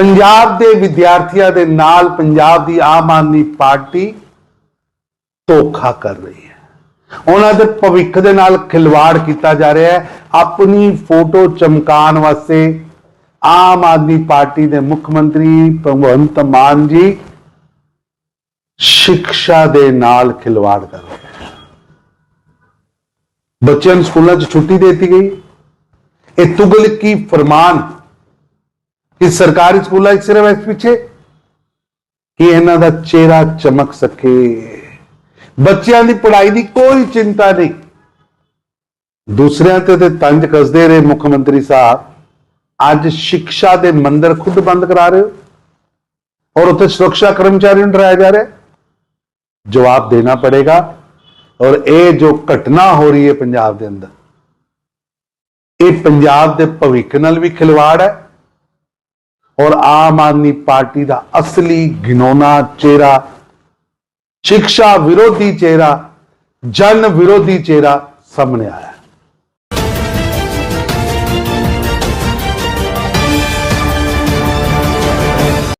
ਪੰਜਾਬ ਦੇ ਵਿਦਿਆਰਥੀਆਂ ਦੇ ਨਾਲ ਪੰਜਾਬ ਦੀ ਆਮ ਆਦਮੀ ਪਾਰਟੀ ਧੋਖਾ ਕਰ ਰਹੀ ਹੈ। ਉਹਨਾਂ ਦੇ ਭਵਿੱਖ ਦੇ ਨਾਲ ਖਿਲਵਾੜ ਕੀਤਾ ਜਾ ਰਿਹਾ ਹੈ। ਆਪਣੀ ਫੋਟੋ ਚਮਕਾਉਣ ਵਾਸਤੇ ਆਮ ਆਦਮੀ ਪਾਰਟੀ ਦੇ ਮੁੱਖ ਮੰਤਰੀ ਭਗਵੰਤ ਮਾਨ ਜੀ ਸਿੱਖਿਆ ਦੇ ਨਾਲ ਖਿਲਵਾੜ ਕਰ ਰਹੇ ਬੱਚਿਆਂ ਨੂੰ ਸਕੂਲਾਂ 'ਚ ਛੁੱਟੀ ਦੇ ਦਿੱਤੀ ਗਈ। ਇਹ ਤੁਗਲਕੀ ਫਰਮਾਨ ਕਿ ਸਰਕਾਰੀ ਸਕੂਲਾਂ 'ਚ ਸਿਰਫ ਇਸ ਪਿੱਛੇ ਕਿ ਇਹਨਾਂ ਦਾ ਚਿਹਰਾ ਚਮਕ ਸਕੇ। ਬੱਚਿਆਂ ਦੀ ਪੜ੍ਹਾਈ ਦੀ ਕੋਈ ਚਿੰਤਾ ਨਹੀਂ। ਦੂਸਰਿਆਂ ਤੇ ਤੇ ਤੰਜ ਕੱਸਦੇ ਰਹੇ ਮੁੱਖ ਮੰਤਰੀ ਸਾਹਿਬ। ਅੱਜ ਸਿੱਖਿਆ ਦੇ ਮੰਦਰ ਖੁਦ ਬੰਦ ਕਰਾ ਰਹੇ ਹੋ ਔਰ ਉੱਥੇ ਸੁਰੱਖਿਆ ਕਰਮਚਾਰੀ ਨੂੰ ਡਰਾਇਆ ਜਾ ਰਿਹਾ ਜਵਾਬ ਦੇਣਾ ਪੜੇਗਾ ਔਰ ਇਹ ਜੋ ਘਟਨਾ ਹੋ ਰਹੀ ਹੈ ਪੰਜਾਬ ਦੇ ਅੰਦਰ, ਇਹ ਪੰਜਾਬ ਦੇ ਭਵਿੱਖ ਨਾਲ ਵੀ ਖਿਲਵਾੜ ਹੈ। ਔਰ ਆਮ ਆਦਮੀ ਪਾਰਟੀ ਦਾ ਅਸਲੀ ਗਿਨੋਨਾ ਚਿਹਰਾ ਸਿੱਖਿਆ ਵਿਰੋਧੀ ਚਿਹਰਾ, ਜਨ ਵਿਰੋਧੀ ਚਿਹਰਾ ਸਾਹਮਣੇ ਆਇਆ।